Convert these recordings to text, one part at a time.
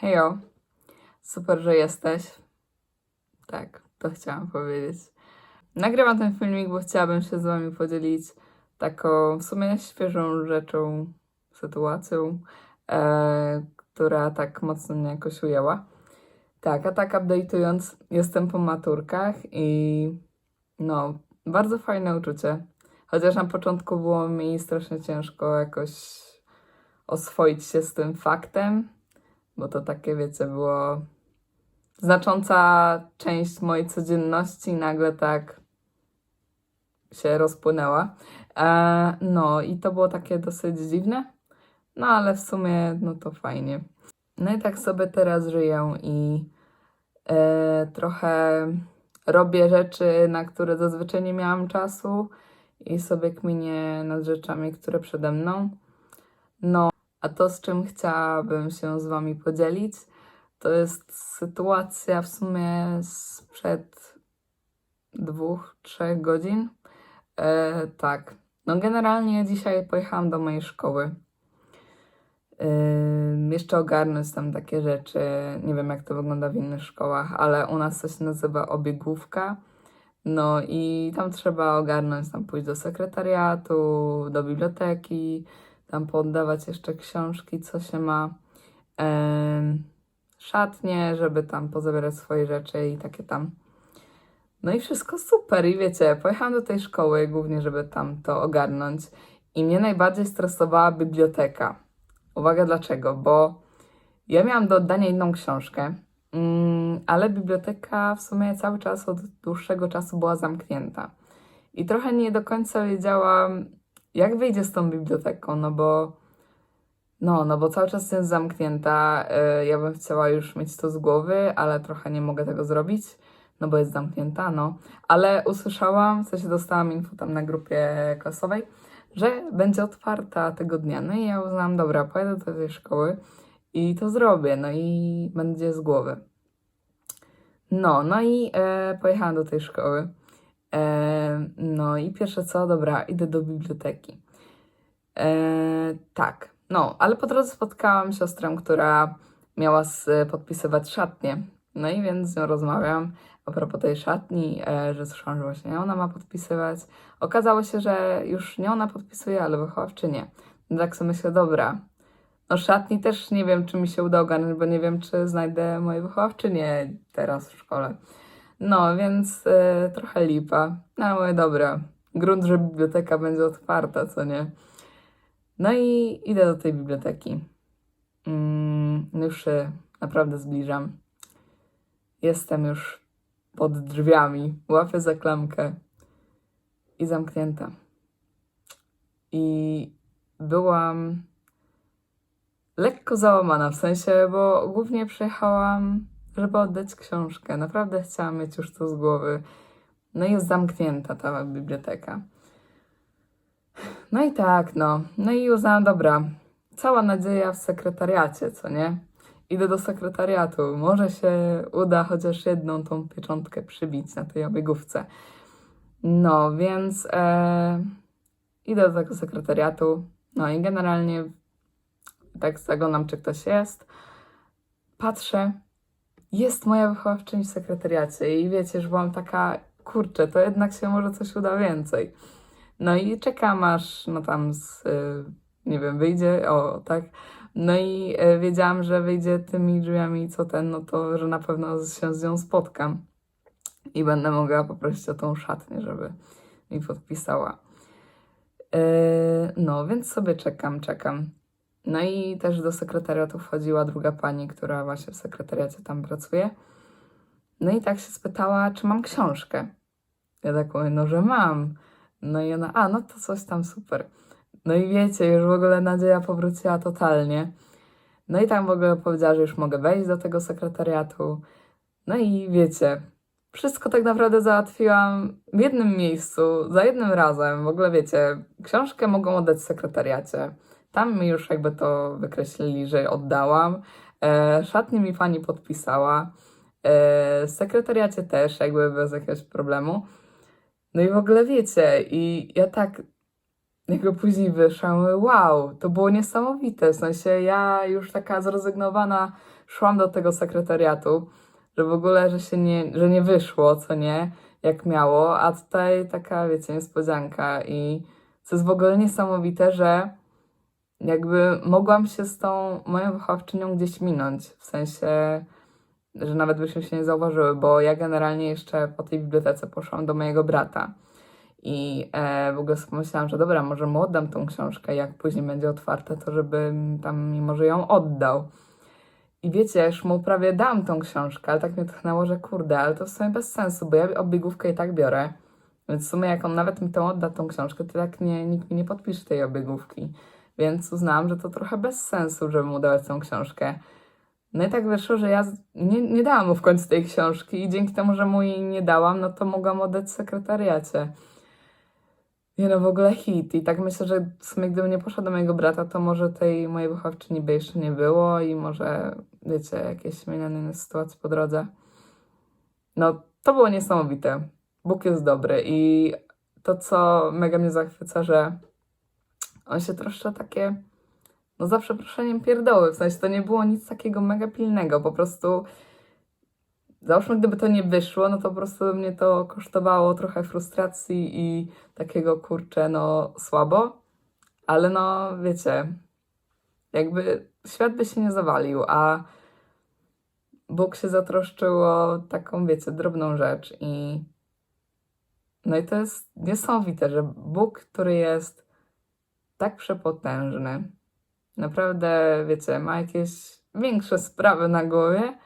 Hejo, super, że jesteś. Tak, to chciałam powiedzieć. Nagrywam ten filmik, bo chciałabym się z Wami podzielić taką w sumie świeżą rzeczą, sytuacją, e, która tak mocno mnie jakoś ujęła. Tak, a tak update'ując, jestem po maturkach i no, bardzo fajne uczucie. Chociaż na początku było mi strasznie ciężko jakoś oswoić się z tym faktem, bo to takie, wiecie, było znacząca część mojej codzienności nagle tak się rozpłynęła. E, no i to było takie dosyć dziwne, no ale w sumie no to fajnie. No i tak sobie teraz żyję i e, trochę robię rzeczy, na które zazwyczaj nie miałam czasu i sobie kminię nad rzeczami, które przede mną. No, a to, z czym chciałabym się z Wami podzielić, to jest sytuacja w sumie sprzed dwóch, trzech godzin. E, tak. No, generalnie dzisiaj pojechałam do mojej szkoły. Ym, jeszcze ogarnąć tam takie rzeczy. Nie wiem, jak to wygląda w innych szkołach, ale u nas się nazywa obiegówka. No i tam trzeba ogarnąć, tam pójść do sekretariatu, do biblioteki, tam pooddawać jeszcze książki, co się ma. Szatnie, żeby tam pozabierać swoje rzeczy i takie tam. No i wszystko super. I wiecie, pojechałam do tej szkoły głównie, żeby tam to ogarnąć. I mnie najbardziej stresowała biblioteka. Uwaga, dlaczego? Bo ja miałam do oddania inną książkę, mm, ale biblioteka w sumie cały czas od dłuższego czasu była zamknięta. I trochę nie do końca wiedziałam, jak wyjdzie z tą biblioteką, no bo no, no bo cały czas jest zamknięta. y, Ja bym chciała już mieć to z głowy, ale trochę nie mogę tego zrobić, no bo jest zamknięta, no. Ale usłyszałam, w sensie dostałam info tam na grupie klasowej, że będzie otwarta tego dnia. No i ja uznałam, dobra, pojadę do tej szkoły i to zrobię, no i będzie z głowy. No, no i e, pojechałam do tej szkoły. E, no i pierwsze co, dobra, idę do biblioteki. E, tak, no, ale po drodze spotkałam siostrę, która miała podpisywać szatnię. No i więc z nią rozmawiam a propos tej szatni, e, że słyszałam, że właśnie ona ma podpisywać. Okazało się, że już nie ona podpisuje, ale wychowawczynie. No tak sobie myślę, dobra, no szatni też nie wiem, czy mi się uda ogarnąć, bo nie wiem, czy znajdę moje wychowawczynię teraz w szkole. No, więc e, trochę lipa. No, ale dobra, grunt, że biblioteka będzie otwarta, co nie? No i idę do tej biblioteki. Mm, już się naprawdę zbliżam. Jestem już pod drzwiami. Łapię za klamkę i zamknięta. I byłam lekko załamana, w sensie, bo głównie przyjechałam, żeby oddać książkę. Naprawdę chciałam mieć już to z głowy. No i jest zamknięta ta biblioteka. No i tak, no. No i uznałam, dobra, cała nadzieja w sekretariacie, co nie? Idę do sekretariatu. Może się uda chociaż jedną tą pieczątkę przybić na tej obiegówce. No, więc e, idę do tego sekretariatu. No i generalnie tak zaglądam, czy ktoś jest. Patrzę, jest moja wychowawczyni w sekretariacie i wiecie, że byłam taka, kurczę, to jednak się może coś uda więcej. No i czekam aż, no tam z, y, nie wiem, wyjdzie, o tak. No i y, wiedziałam, że wyjdzie tymi drzwiami co ten, no to, że na pewno się z nią spotkam. I będę mogła poprosić o tą szatnię, żeby mi podpisała. Yy, no, więc sobie czekam, czekam. No i też do sekretariatu wchodziła druga pani, która właśnie w sekretariacie tam pracuje. No i tak się spytała, czy mam książkę. Ja tak mówię, no, że mam. No i ona, a no to coś tam super. No i wiecie, już w ogóle nadzieja powróciła totalnie. No i tam w ogóle powiedziała, że już mogę wejść do tego sekretariatu. No i wiecie, wszystko tak naprawdę załatwiłam w jednym miejscu, za jednym razem. W ogóle wiecie, książkę mogą oddać w sekretariacie. Tam mi już jakby to wykreślili, że oddałam. E, szatnie mi pani podpisała. E, w sekretariacie też, jakby bez jakiegoś problemu. No i w ogóle wiecie, i ja tak jak go później wyszłam, wow, to było niesamowite. W sensie ja już taka zrezygnowana szłam do tego sekretariatu, że w ogóle, że się nie, że nie wyszło, co nie, jak miało, a tutaj taka, wiecie, niespodzianka i co jest w ogóle niesamowite, że jakby mogłam się z tą moją wychowawczynią gdzieś minąć, w sensie, że nawet byśmy się nie zauważyły, bo ja generalnie jeszcze po tej bibliotece poszłam do mojego brata. I e, w ogóle pomyślałam, że dobra, może mu oddam tą książkę, jak później będzie otwarte, to żeby tam mi może ją oddał. I wiecie, już mu prawie dam tą książkę, ale tak mnie tchnęło, że kurde, ale to w sumie bez sensu, bo ja obiegówkę i tak biorę. Więc w sumie jak on nawet mi tą odda, tą książkę, to tak nie, nikt mi nie podpisze tej obiegówki. Więc uznałam, że to trochę bez sensu, żeby mu dawać tą książkę. No i tak wyszło, że ja nie, nie dałam mu w końcu tej książki i dzięki temu, że mu jej nie dałam, no to mogłam oddać sekretariacie. Nie no, w ogóle hit. I tak myślę, że w sumie gdybym nie poszła do mojego brata, to może tej mojej wychowawczyni by jeszcze nie było i może, wiecie, jakieś zmienione inne sytuacje po drodze. No, to było niesamowite. Bóg jest dobry i to, co mega mnie zachwyca, że on się troszkę takie, no za przeproszeniem pierdoły, w sensie to nie było nic takiego mega pilnego, po prostu załóżmy, gdyby to nie wyszło, no to po prostu by mnie to kosztowało trochę frustracji i takiego, kurczę, no słabo, ale no wiecie, jakby świat by się nie zawalił, a Bóg się zatroszczył o taką, wiecie, drobną rzecz i no i to jest niesamowite, że Bóg, który jest tak przepotężny, naprawdę, wiecie, ma jakieś większe sprawy na głowie,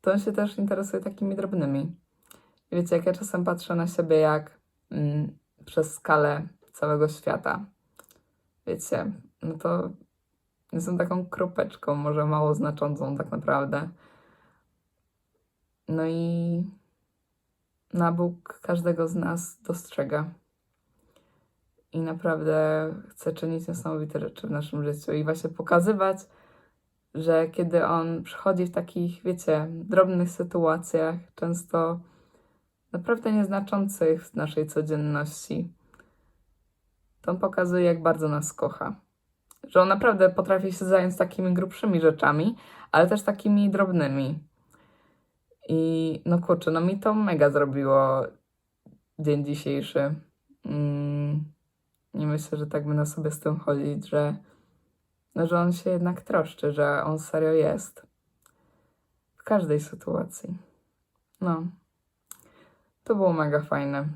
to on się też interesuje takimi drobnymi. I wiecie, jak ja czasem patrzę na siebie jak mm, przez skalę całego świata, wiecie, no to jestem taką kropeczką, może mało znaczącą tak naprawdę. No i na Bóg każdego z nas dostrzega. I naprawdę chce czynić niesamowite rzeczy w naszym życiu i właśnie pokazywać, że kiedy On przychodzi w takich, wiecie, drobnych sytuacjach, często naprawdę nieznaczących w naszej codzienności, to On pokazuje, jak bardzo nas kocha. Że On naprawdę potrafi się zająć takimi grubszymi rzeczami, ale też takimi drobnymi. I no kurczę, no mi to mega zrobiło dzień dzisiejszy. Mm, I myślę, że tak będę sobie z tym chodzić, że, no, że on się jednak troszczy, że on serio jest. W każdej sytuacji. No. To było mega fajne.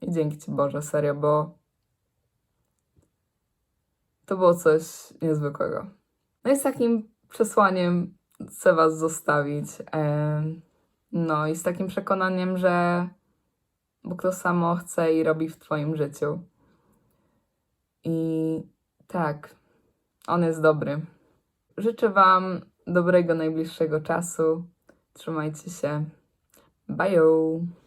I dzięki Ci Boże, serio, bo to było coś niezwykłego. No i z takim przesłaniem chcę Was zostawić. No i z takim przekonaniem, że Bóg to samo chce i robi w Twoim życiu. I tak, On jest dobry. Życzę Wam dobrego najbliższego czasu. Trzymajcie się. Bye!